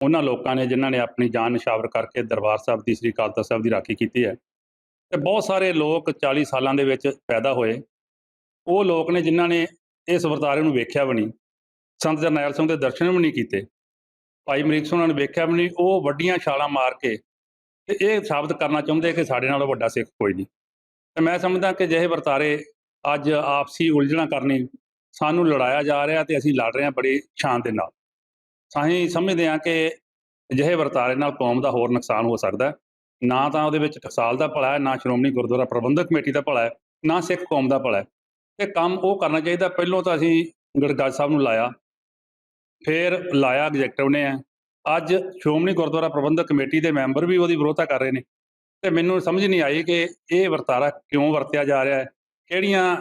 ਉਹਨਾਂ ਲੋਕਾਂ ਨੇ ਜਿਨ੍ਹਾਂ ਨੇ ਆਪਣੀ ਜਾਨ ਨਿਸ਼ਾਵਰ ਕਰਕੇ ਦਰਬਾਰ ਸਾਹਿਬ ਦੀ, ਸ੍ਰੀ ਅਕਾਲ ਤਖ਼ਤ ਸਾਹਿਬ ਦੀ ਰਾਖੀ ਕੀਤੀ ਹੈ ਤੇ ਬਹੁਤ ਸਾਰੇ ਲੋਕ 40 ਸਾਲਾਂ ਦੇ ਵਿੱਚ ਪੈਦਾ ਹੋਏ। ਉਹ ਲੋਕ ਨੇ ਜਿਨ੍ਹਾਂ ਨੇ ਇਸ ਵਰਤਾਰੇ ਨੂੰ ਵੇਖਿਆ ਵੀ ਨਹੀਂ, ਸੰਤ ਜਰਨੈਲ ਸਿੰਘ ਦੇ ਦਰਸ਼ਨ ਵੀ ਨਹੀਂ ਕੀਤੇ, ਭਾਈ ਅਮਰੀਕ ਸਿੰਘ ਉਹਨਾਂ ਨੇ ਵੇਖਿਆ ਵੀ ਨਹੀਂ, ਉਹ ਵੱਡੀਆਂ ਛਾਲਾਂ ਮਾਰ ਕੇ ਤੇ ਇਹ ਸਾਬਤ ਕਰਨਾ ਚਾਹੁੰਦੇ ਕਿ ਸਾਡੇ ਨਾਲੋਂ ਵੱਡਾ ਸਿੱਖ ਕੋਈ ਨਹੀਂ। ਤੇ ਮੈਂ ਸਮਝਦਾ ਕਿ ਜਿਹੇ ਵਰਤਾਰੇ ਅੱਜ ਆਪਸੀ ਉਲਝਣਾ ਕਰਨੀ ਸਾਨੂੰ ਲੜਾਇਆ ਜਾ ਰਿਹਾ ਤੇ ਅਸੀਂ ਲੜ ਰਹੇ ਹਾਂ ਬੜੀ ਸ਼ਾਨ ਦੇ ਨਾਲ। ਸਾਹੀਂ ਸਮਝਦੇ ਹਾਂ ਕਿ ਅਜਿਹੇ ਵਰਤਾਰੇ ਨਾਲ ਕੌਮ ਦਾ ਹੋਰ ਨੁਕਸਾਨ ਹੋ ਸਕਦਾ ਨਾ ਤਾਂ ਉਹਦੇ ਵਿੱਚ ਟਕਸਾਲ ਦਾ ਭਲਾ ਹੈ, ਨਾ ਸ਼੍ਰੋਮਣੀ ਗੁਰਦੁਆਰਾ ਪ੍ਰਬੰਧਕ ਕਮੇਟੀ ਦਾ ਭਲਾ ਹੈ, ਨਾ ਸਿੱਖ ਕੌਮ ਦਾ ਭਲਾ ਹੈ। ਤੇ ਕੰਮ ਉਹ ਕਰਨਾ ਚਾਹੀਦਾ, ਪਹਿਲੋਂ ਤਾਂ ਅਸੀਂ ਗੜਗੜ ਸਾਹਿਬ ਨੂੰ ਲਾਇਆ, ਫਿਰ ਲਾਇਆ ਐਗਜ਼ੈਕਟਿਵ ਨੇ ਅੱਜ ਸ਼੍ਰੋਮਣੀ ਗੁਰਦੁਆਰਾ ਪ੍ਰਬੰਧਕ ਕਮੇਟੀ ਦੇ ਮੈਂਬਰ ਵੀ ਉਹਦੀ ਵਿਰੋਧਤਾ ਕਰ ਰਹੇ ਨੇ। ਤੇ ਮੈਨੂੰ ਸਮਝ ਨਹੀਂ ਆਈ ਕਿ ਇਹ ਵਰਤਾਰਾ ਕਿਉਂ ਵਰਤਿਆ ਜਾ ਰਿਹਾ ਹੈ, ਕਿਹੜੀਆਂ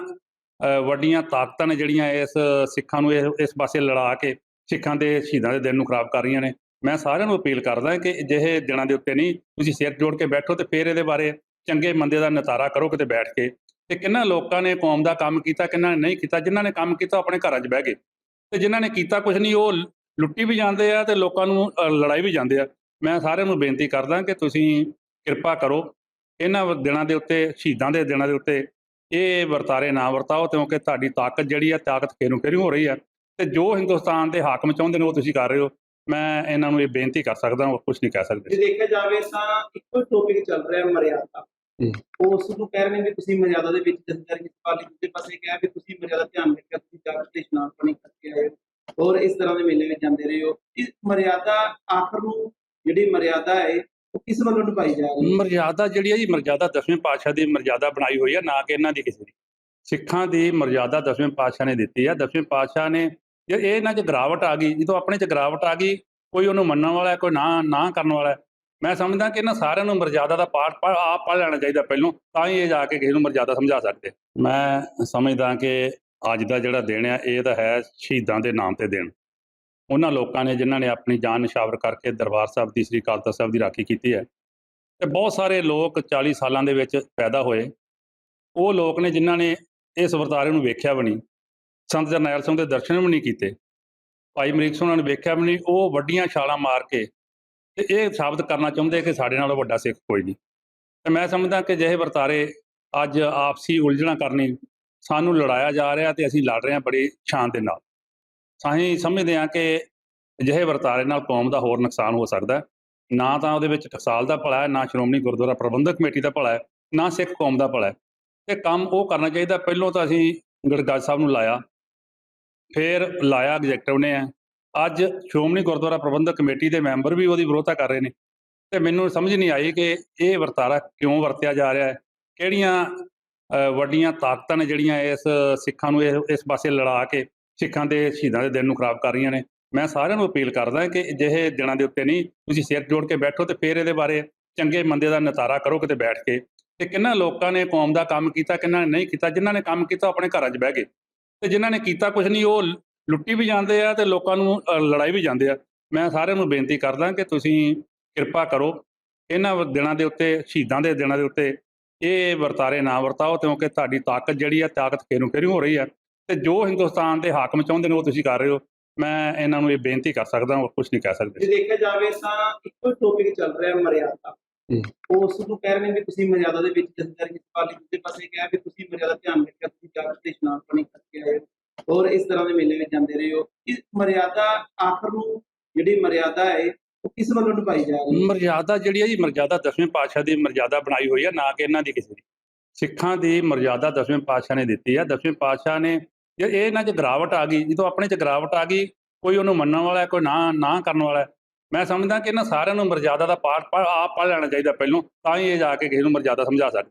ਵੱਡੀਆਂ ਤਾਕਤਾਂ ਨੇ ਜਿਹੜੀਆਂ ਇਸ ਸਿੱਖਾਂ ਨੂੰ ਇਹ- ਇਸ ਪਾਸੇ ਲੜਾ ਕੇ ਸਿੱਖਾਂ ਦੇ ਸ਼ਹੀਦਾਂ ਦੇ ਦਿਨ ਨੂੰ ਖਰਾਬ ਕਰ ਰਹੀਆਂ ਨੇ। ਮੈਂ ਸਾਰਿਆਂ ਨੂੰ ਅਪੀਲ ਕਰਦਾ ਕਿ ਅਜਿਹੇ ਦਿਨਾਂ ਦੇ ਉੱਤੇ ਨਹੀਂ ਤੁਸੀਂ ਸਿਰ ਜੋੜ ਕੇ ਬੈਠੋ ਤੇ ਫਿਰ ਇਹਦੇ ਬਾਰੇ ਚੰਗੇ ਮੰਦੇ ਦਾ ਨਤਾਰਾ ਕਰੋ ਕਿਤੇ ਬੈਠ ਕੇ। ਤੇ ਕਿੰਨਾ ਲੋਕਾਂ ਨੇ ਕੌਮ ਦਾ ਕੰਮ ਕੀਤਾ ਕਿੰਨਾ ਨੇ ਨਹੀਂ ਕੀਤਾ ਜਿਨ੍ਹਾਂ ਨੇ ਕੰਮ ਕੀਤਾ ਆਪਣੇ ਘਰਾਂ 'ਚ ਬਹਿ ਗਏ। ਤੇ ਜਿਨ੍ਹਾਂ ਨੇ ਕੀਤਾ ਕੁਝ ਨਹੀਂ ਉਹ ਲੁੱਟੀ ਵੀ ਜਾਂਦੇ ਆ ਤੇ ਲੋਕਾਂ ਨੂੰ ਅ, ਲੜਾਈ ਵੀ ਜਾਂਦੇ ਆ। ਮੈਂ ਸਾਰਿਆਂ ਨੂੰ ਬੇਨਤੀ ਕਰਦਾ ਕਿ ਤੁਸੀਂ ਕਿਰਪਾ ਕਰੋ ਇਹਨਾਂ ਦਿਨਾਂ ਦੇ ਉੱਤੇ ਸ਼ਹੀਦਾਂ ਦੇ ਦਿਨਾਂ ਦੇ ਉੱਤੇ ਇਹ ਵਰਤਾਰੇ ਨਾ ਵਰਤਾਓ ਕਿਉਂਕਿ ਤੁਹਾਡੀ ਤਾਕਤ ਜਿਹੜੀ ਹੈ ਤਾਕਤ ਫੇਰੂ ਫੇਰੂ ਹੋ ਰਹੀ ਹੈ ਤੇ ਜੋ ਹਿੰਦੁਸਤਾਨ ਦੇ ਹਾਕਮ ਚਾਹੁੰਦੇ ਨੇ ਉਹ ਤੁਸੀਂ ਕਰ ਰਹੇ ਹੋ। ਮੈਂ ਇਹਨਾਂ ਨੂੰ ਇਹ ਬੇਨਤੀ ਕਰ ਸਕਦਾ ਹੋਰ ਕੁਝ ਨਹੀਂ ਕਹਿ ਸਕਦੇ। ਜੇ ਦੇਖਿਆ ਜਾਵੇ ਤਾਂ ਇੱਕੋ ਟੌਪਿਕ ਚੱਲ ਰਿਹਾ ਮਰਿਆਦਾ। ਜੀ। ਉਸ ਨੂੰ ਕਹਿ ਰਹੇ ਨੇ ਵੀ ਤੁਸੀਂ ਮਰਿਆਦਾ ਦੇ ਵਿੱਚ ਜੰਦਰ ਇਸ ਪਾਲੀ ਦੂਜੇ ਪਾਸੇ ਕਿਹਾ ਵੀ ਤੁਸੀਂ ਮਰਿਆਦਾ ਧਿਆਨ ਰੱਖਿਆ ਤੁਸੀਂ ਜਗ ਤੇ ਇਸ਼ਨਾਨ ਪਾਣੀ ਕਰਕੇ ਆਏ ਹੋ। ਔਰ ਇਸ ਤਰ੍ਹਾਂ ਦੇ ਮੇਲੇ ਵਿੱਚ ਜਾਂਦੇ ਰਹੇ ਹੋ। ਇਸ ਮਰਿਆਦਾ ਆਖਰ ਨੂੰ ਜਿਹੜੀ ਮਰਿਆਦਾ ਹੈ ਉਹ ਕਿਸ ਵੱਲੋਂ ਨਿਭਾਈ ਜਾ ਰਹੀ ਹੈ? ਮਰਜ਼ਾਦਾ ਜਿਹੜੀ ਹੈ ਜੀ ਮਰਜ਼ਾਦਾ ਦਸਵੇਂ ਪਾਤਸ਼ਾਹ ਦੀ ਮਰਜ਼ਾਦਾ ਬਣਾਈ ਹੋਈ ਹੈ ਨਾ ਕਿ ਇਹਨਾਂ ਦੀ ਕਿਸੇ ਦੀ। ਸਿੱਖਾਂ ਦੀ ਮਰਜ਼ਾਦਾ ਦਸਵੇਂ ਪਾਤਸ਼ਾਹ ਨੇ ਦਿੱਤੀ ਹੈ। ਦਸਵੇਂ ਪਾਤਸ਼ਾਹ ਨੇ ਜੇ ਇਹ ਇਹਨਾਂ 'ਚ ਗਰਾਵਟ ਆ ਗਈ, ਜਦੋਂ ਆਪਣੇ 'ਚ ਗਰਾਵਟ ਆ ਗਈ, ਕੋਈ ਉਹਨੂੰ ਮੰਨਣ ਵਾਲਾ ਕੋਈ ਨਾ ਨਾ ਕਰਨ ਵਾਲਾ ਹੈ। ਮੈਂ ਸਮਝਦਾ ਕਿ ਇਹਨਾਂ ਸਾਰਿਆਂ ਨੂੰ ਮਰਜ਼ਾਦਾ ਦਾ ਪਾਠ ਪੜ੍ਹ ਆਪ ਪੜ੍ਹ ਲੈਣਾ ਚਾਹੀਦਾ ਪਹਿਲੋਂ, ਤਾਂ ਹੀ ਇਹ ਜਾ ਕੇ ਕਿਸੇ ਨੂੰ ਮਰਜ਼ਾਦਾ ਸਮਝਾ ਸਕਦੇ। ਮੈਂ ਸਮਝਦਾ ਕਿ ਅੱਜ ਦਾ ਜਿਹੜਾ ਦਿਨ ਹੈ ਇਹ ਤਾਂ ਹੈ ਸ਼ਹੀਦਾਂ ਦੇ ਨਾਮ ਤੇ ਦਿਨ। ਉਹਨਾਂ ਲੋਕਾਂ ਨੇ ਜਿਨ੍ਹਾਂ ਨੇ ਆਪਣੀ ਜਾਨ ਨਿਸ਼ਾਵਰ ਕਰਕੇ ਦਰਬਾਰ ਸਾਹਿਬ ਦੀ, ਸ੍ਰੀ ਅਕਾਲ ਤਖ਼ਤ ਸਾਹਿਬ ਦੀ ਰਾਖੀ ਕੀਤੀ ਹੈ, ਤੇ ਬਹੁਤ ਸਾਰੇ ਲੋਕ 40 ਸਾਲਾਂ ਦੇ ਵਿੱਚ ਪੈਦਾ ਹੋਏ। ਉਹ ਲੋਕ ਨੇ ਜਿਨ੍ਹਾਂ ਨੇ ਇਸ ਵਰਤਾਰੇ ਨੂੰ ਵੇਖਿਆ ਵੀ ਨਹੀਂ। ਸੰਤ ਜਰਨੈਲ ਸਿੰਘ ਦੇ ਦਰਸ਼ਨ ਵੀ ਨਹੀਂ ਕੀਤੇ। ਭਾਈ ਅਮਰੀਕ ਸਿੰਘ ਉਹਨਾਂ ਨੇ ਵੇਖਿਆ ਵੀ ਨਹੀਂ, ਉਹ ਵੱਡੀਆਂ ਛਾਲਾਂ ਮਾਰ ਕੇ ਤੇ ਇਹ ਸਾਬਤ ਕਰਨਾ ਚਾਹੁੰਦੇ ਕਿ ਸਾਡੇ ਨਾਲੋਂ ਵੱਡਾ ਸਿੱਖ ਕੋਈ ਨਹੀਂ। ਤੇ ਮੈਂ ਸਮਝਦਾ ਕਿ ਜਿਹੇ ਵਰਤਾਰੇ ਅੱਜ ਆਪਸੀ ਉਲਝਣਾ ਕਰਨੀ ਸਾਨੂੰ ਲੜਾਇਆ ਜਾ ਰਿਹਾ ਤੇ ਅਸੀਂ ਲੜ ਰਹੇ ਹਾਂ ਬੜੀ ਸ਼ਾਨ ਦੇ ਨਾਲ। ਸਾਹੀਂ ਸਮਝਦੇ ਹਾਂ ਕਿ ਅਜਿਹੇ ਵਰਤਾਰੇ ਨਾਲ ਕੌਮ ਦਾ ਹੋਰ ਨੁਕਸਾਨ ਹੋ ਸਕਦਾ ਨਾ ਤਾਂ ਉਹਦੇ ਵਿੱਚ ਟਕਸਾਲ ਦਾ ਭਲਾ ਹੈ, ਨਾ ਸ਼੍ਰੋਮਣੀ ਗੁਰਦੁਆਰਾ ਪ੍ਰਬੰਧਕ ਕਮੇਟੀ ਦਾ ਭਲਾ ਹੈ, ਨਾ ਸਿੱਖ ਕੌਮ ਦਾ ਭਲਾ ਹੈ। ਤੇ ਕੰਮ ਉਹ ਕਰਨਾ ਚਾਹੀਦਾ, ਪਹਿਲੋਂ ਤਾਂ ਅਸੀਂ ਗੜਗੜ ਸਾਹਿਬ ਨੂੰ ਲਾਇਆ। ਫਿਰ ਲਾਇਆ ਐਗਜ਼ੈਕਟਿਵ ਨੇ ਅੱਜ ਸ਼੍ਰੋਮਣੀ ਗੁਰਦੁਆਰਾ ਪ੍ਰਬੰਧਕ ਕਮੇਟੀ ਦੇ ਮੈਂਬਰ ਵੀ ਉਹਦੀ ਵਿਰੋਧਤਾ ਕਰ ਰਹੇ ਨੇ। ਤੇ ਮੈਨੂੰ ਸਮਝ ਨਹੀਂ ਆਈ ਕਿ ਇਹ ਵਰਤਾਰਾ ਕਿਉਂ ਵਰਤਿਆ ਜਾ ਰਿਹਾ ਹੈ? ਕਿਹੜੀਆਂ ਵੱਡੀਆਂ ਤਾਕਤਾਂ ਨੇ ਜਿਹੜੀਆਂ ਇਸ ਸਿੱਖਾਂ ਨੂੰ ਇਹ- ਇਸ ਪਾਸੇ ਲੜਾ ਕੇ ਸਿੱਖਾਂ ਦੇ ਸ਼ਹੀਦਾਂ ਦੇ ਦਿਨ ਨੂੰ ਖਰਾਬ ਕਰ ਰਹੀਆਂ ਨੇ? ਮੈਂ ਸਾਰਿਆਂ ਨੂੰ ਅਪੀਲ ਕਰਦਾ ਕਿ ਅਜਿਹੇ ਦਿਨਾਂ ਦੇ ਉੱਤੇ ਨਹੀਂ, ਤੁਸੀਂ ਸਿਰ ਜੋੜ ਕੇ ਬੈਠੋ ਤੇ ਫਿਰ ਇਹਦੇ ਬਾਰੇ ਚੰਗੇ ਮੰਦੇ ਦਾ ਨਤਾਰਾ ਕਰੋ ਕਿਤੇ ਬੈਠ ਕੇ। ਤੇ ਕਿੰਨਾ ਲੋਕਾਂ ਨੇ ਕੌਮ ਦਾ ਕੰਮ ਕੀਤਾ, ਕਿੰਨਾ ਨੇ ਨਹੀਂ ਕੀਤਾ, ਜਿਨ੍ਹਾਂ ਨੇ ਕੰਮ ਕੀਤਾ ਆਪਣੇ ਘਰਾਂ 'ਚ ਬਹਿ ਗਏ। ਤੇ ਜਿਨ੍ਹਾਂ ਨੇ ਕੀਤਾ ਕੁਝ ਨਹੀਂ ਉਹ ਲੁੱਟੀ ਵੀ ਜਾਂਦੇ ਆ ਤੇ ਲੋਕਾਂ ਨੂੰ ਲੜਾਈ ਵੀ ਜਾਂਦੇ ਆ। ਮੈਂ ਸਾਰਿਆਂ ਨੂੰ ਬੇਨਤੀ ਕਰਦਾ ਕਿ ਤੁਸੀਂ ਕਿਰਪਾ ਕਰੋ। ਇਹਨਾਂ ਦਿਨਾਂ ਦੇ ਉੱਤੇ ਸ਼ਹੀਦਾਂ ਦੇ ਦਿਨਾਂ ਦੇ ਉੱਤੇ ਇਹ ਵਰਤਾਰੇ ਨਾ ਵਰਤਾਓ ਕਿਉਂਕਿ ਤੁਹਾਡੀ ਤਾਕਤ ਜਿਹੜੀ ਹੈ ਤਾਕਤ ਫੇਰੂ ਫੇਰੂ ਹੋ ਰਹੀ ਹੈ ਤੇ ਜੋ ਹਿੰਦੁਸਤਾਨ ਦੇ ਹਾਕਮ ਚਾਹੁੰਦੇ ਨੇ ਉਹ ਤੁਸੀਂ ਕਰ ਰਹੇ ਹੋ। ਮੈਂ ਇਹਨਾਂ ਨੂੰ ਇਹ ਬੇਨਤੀ ਕਰ ਸਕਦਾ ਹੋਰ ਕੁਝ ਨਹੀਂ ਕਹਿ ਸਕਦੇ। ਜੇ ਦੇਖਿਆ ਜਾਵੇ ਤਾਂ ਇੱਕੋ ਟੌਪਿਕ ਚੱਲ ਰਿਹਾ ਮਰਿਆਦਾ। ਉਸ ਨੂੰ ਕਹਿ ਰਹੇ ਨੇ ਵੀ ਤੁਸੀਂ ਮਰਿਆਦਾ ਦੇ ਵਿੱਚ ਜੰਦਰ ਇਸ ਪਾਲੀ ਦੂਜੇ ਪਾਸੇ ਕਿਹਾ ਵੀ ਤੁਸੀਂ ਮਰਿਆਦਾ ਧਿਆਨ ਰੱਖਿਆ ਤੁਸੀਂ ਜਗ ਤੇ ਇਸ਼ਨਾਨ ਪਾਣੀ ਹੋਰ ਇਸ ਤਰ੍ਹਾਂ ਦੇ ਮੇਲੇ ਵਿੱਚ ਜਾਂਦੇ ਰਹੇ ਹੋ। ਇਸ ਮਰਿਆਦਾ ਆਖਰ ਨੂੰ ਜਿਹੜੀ ਮਰਿਆਦਾ ਹੈ, ਉਹ ਕਿਸ ਵੱਲੋਂ ਨਿਭਾਈ ਜਾ ਰਹੀ ਹੈ? ਮਰਜ਼ਾਦਾ ਜਿਹੜੀ ਹੈ ਜੀ ਮਰਜ਼ਾਦਾ ਦਸਵੇਂ ਪਾਤਸ਼ਾਹ ਦੀ ਮਰਜ਼ਾਦਾ ਬਣਾਈ ਹੋਈ ਹੈ, ਨਾ ਕਿ ਇਹਨਾਂ ਦੀ ਕਿਸੇ ਦੀ। ਸਿੱਖਾਂ ਦੀ ਮਰਜ਼ਾਦਾ ਦਸਵੇਂ ਪਾਤਸ਼ਾਹ ਨੇ ਦਿੱਤੀ ਹੈ। ਦਸਵੇਂ ਪਾਤਸ਼ਾਹ ਨੇ ਇਹ ਇਹਨਾਂ 'ਚ ਗਰਾਵਟ ਆ ਗਈ, ਜਦੋਂ ਆਪਣੇ 'ਚ ਗਰਾਵਟ ਆ ਗਈ, ਕੋਈ ਉਹਨੂੰ ਮੰਨਣ ਵਾਲਾ ਕੋਈ ਨਾ ਨਾ ਕਰਨ ਵਾਲਾ ਮੈਂ ਸਮਝਦਾ ਕਿ ਇਹਨਾਂ ਸਾਰਿਆਂ ਨੂੰ ਮਰਜ਼ਾਦਾ ਦਾ ਪਾਠ ਆਪ ਪੜ੍ਹ ਲੈਣਾ ਚਾਹੀਦਾ ਪਹਿਲੋਂ, ਤਾਂ ਹੀ ਇਹ ਜਾ ਕੇ ਕਿਸੇ ਨੂੰ ਮਰਜ਼ਾਦਾ ਸਮਝਾ ਸਕਦੇ।